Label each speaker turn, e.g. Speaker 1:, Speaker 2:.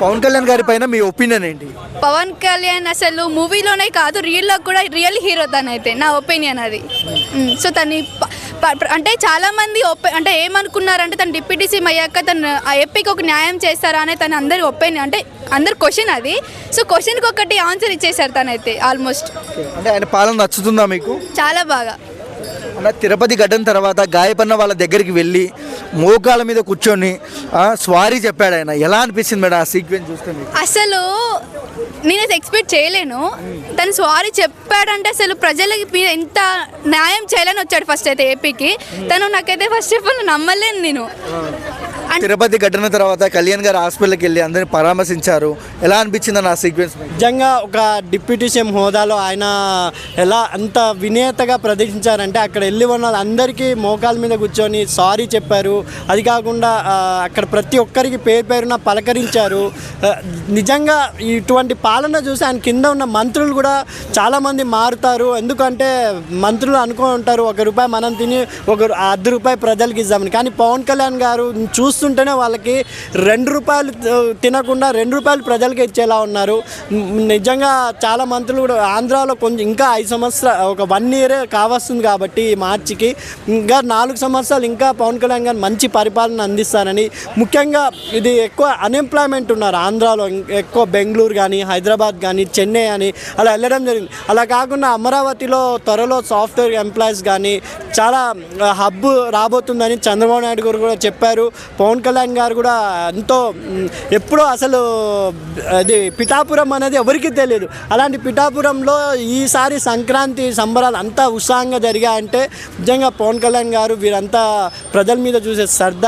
Speaker 1: పవన్ కళ్యాణ్ గారి పైన మీ ఒపీనియన్ ఏంటి?
Speaker 2: పవన్ కళ్యాణ్ అసలు మూవీలోనే కాదు రియల్లో కూడా రియల్ హీరో తనైతే నా ఒపీనియన్ అది. సో తను అంటే చాలా మంది అంటే ఏమనుకున్నారంటే తను డిప్యూటీ సీఎం అయ్యాక తను ఆ ఎప్పికి ఒక న్యాయం చేస్తారా అనే తన అందరి ఒపీనియన్ అంటే అందరి క్వశ్చన్ అది. సో క్వశ్చన్కి ఒకటి ఆన్సర్ ఇచ్చేసారు తనైతే ఆల్మోస్ట్
Speaker 1: అంటే ఆయన పాలన నచ్చుతుందా మీకు?
Speaker 2: చాలా బాగా.
Speaker 1: అన్న తిరుపతి ఘటన తర్వాత గాయపడిన వాళ్ళ దగ్గరికి వెళ్ళి మోకాల మీద కూర్చొని స్వారీ చెప్పాడు ఆయన. ఎలా అనిపిస్తుంది మేడం ఆ సీక్వెన్స్ చూస్తే మీకు?
Speaker 2: అసలు నేను ఎక్స్పెక్ట్ చేయలేను. తను సారీ చెప్పాడంటే అసలు ప్రజలకి ఎంత న్యాయం చేయాలని వచ్చాడు ఫస్ట్ అయితే ఏపీకి తను నాకైతే ఫస్ట్ ఆఫ్ ఆల్ నమ్మలేను నేను.
Speaker 1: తిరుపతి ఘటన తర్వాత కళ్యాణ్ గారు హాస్పిటల్కి వెళ్ళి అందరిని పరామర్శించారు. ఎలా అనిపించింది నా సీక్వెన్స్
Speaker 3: నిజంగా ఒక డిప్యూటీ సీఎం హోదాలో ఆయన ఎలా అంత వినేతగా ప్రదర్శించారంటే అక్కడ వెళ్ళి ఉన్న అందరికీ మోకాల మీద కూర్చొని సారీ చెప్పారు. అది కాకుండా అక్కడ ప్రతి ఒక్కరికి పేరు పేరున పలకరించారు. నిజంగా ఇటువంటి పాలన చూసి ఆయన కింద ఉన్న మంత్రులు కూడా చాలామంది మారుతారు. ఎందుకంటే మంత్రులు అనుకో ఉంటారు ఒక రూపాయి మనం తిని ఒక అర్ధ రూపాయి ప్రజలకి ఇద్దామని. కానీ పవన్ కళ్యాణ్ గారు చూస్తుంటేనే వాళ్ళకి రెండు రూపాయలు తినకుండా రెండు రూపాయలు ప్రజలకి ఇచ్చేలా ఉన్నారు. నిజంగా చాలా మంత్రులు కూడా ఆంధ్రాలో కొంచెం ఇంకా ఐదు సంవత్సరాలు ఒక వన్ ఇయరే కావస్తుంది కాబట్టి ఈ మార్చికి. ఇంకా నాలుగు సంవత్సరాలు ఇంకా పవన్ కళ్యాణ్ గారు మంచి పరిపాలన అందిస్తారని ముఖ్యంగా ఇది ఎక్కువ అన్ఎంప్లాయ్మెంట్ ఉన్నారు ఆంధ్రాలో ఎక్కువ బెంగళూరు కానీ హైదరాబాద్ కానీ చెన్నై అని అలా వెళ్ళడం జరిగింది. అలా కాకుండా అమరావతిలో త్వరలో సాఫ్ట్వేర్ ఎంప్లాయీస్ కానీ చాలా హబ్ రాబోతుందని చంద్రబాబు నాయుడు గారు కూడా చెప్పారు. పవన్ పవన్ కళ్యాణ్ గారు కూడా ఎంతో ఎప్పుడో అసలు అది పిఠాపురం అనేది ఎవరికి తెలియదు అలాంటి పిఠాపురంలో ఈసారి సంక్రాంతి సంబరాలు అంతా ఉత్సాహంగా జరిగాయంటే నిజంగా పవన్ కళ్యాణ్ గారు వీరంతా ప్రజల మీద చూసే శ్రద్ధ